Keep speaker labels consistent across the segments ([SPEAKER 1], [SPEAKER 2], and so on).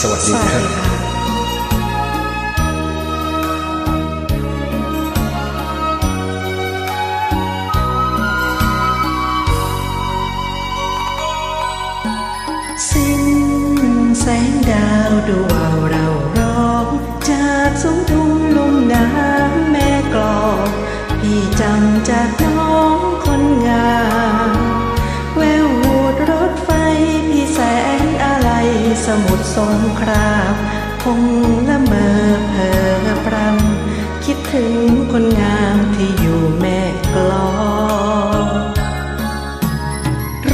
[SPEAKER 1] สวัสดีครับ
[SPEAKER 2] สิ้นแสงดาวดูวาวเราร้อง จากสุงทุ่งลุ่มน้ำแม่กลอง พี่จำจากน้องคนงาม สมุทรสงครามคงละเมอเพ้อพรำคิดถึงคนงามที่อยู่แม่กลอง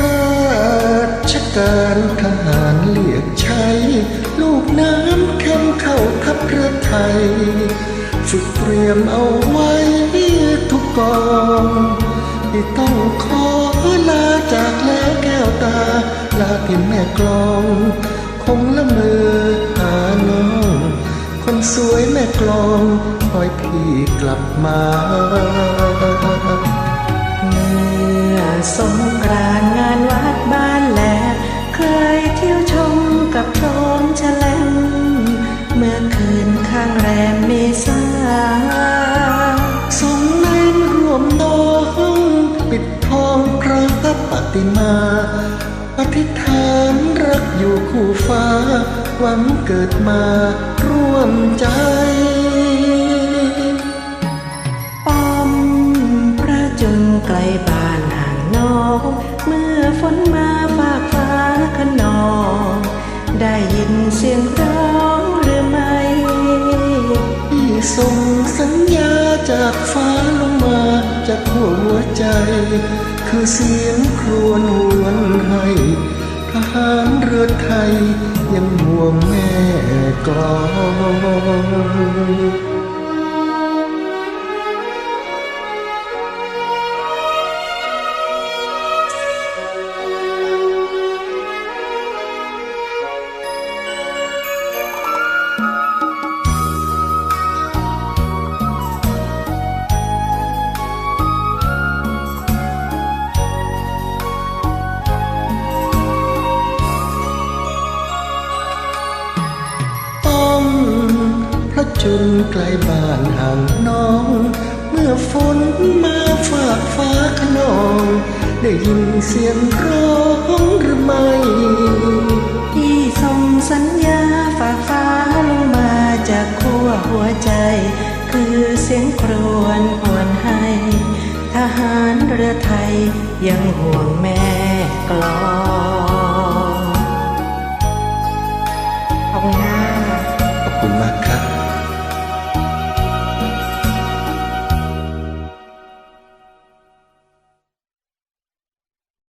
[SPEAKER 1] ราชการทหารเรียกใช้ ลูกน้ำเข้มเข้าทัพพระไทย ฝึกเตรียมเอาไว้ทุกกองที่ต้องขอลาจากแล้วแก้วตา ลาที่แม่กลอง คงละเมอหาน้อง คนสวยแม่กลองคอยพี่กลับมา
[SPEAKER 2] เมื่อสงกรานงานวัดบ้านแหลเคยเที่ยวชมกับโทมแฉลงเมื่อคืนข้างแรมเมษา
[SPEAKER 1] ทรงแน่นรวมน้องปิดทองพระปฏิมาอธิษฐานรักอยู่คู่ฟ้า วังเกิดมาร่วมใจ
[SPEAKER 2] ป้อมพระจุลไกลบ้านห่างนอก เมื่อฝนมาฝากฟ้าขนอง ได้ยินเสียงร้องหรือไม่
[SPEAKER 1] ที่ส่งสัญญาจากฟ้าลงมาจากหัวใจ คือเสียงครวญหวนให้ ทหารเรือไทยยังห่วงแม่กลอง จุลไกลบ้านห่างน้อง เมื่อฝนมาฝากฟ้าขนอง ได้ยินเสียงร้องหรือไม่
[SPEAKER 2] ที่ส่งสัญญาฝากฟ้าลงมาจากขั้วหัวใจ คือเสียงครวญหวนให้ทหารเรือไทยยังห่วงแม่กลอง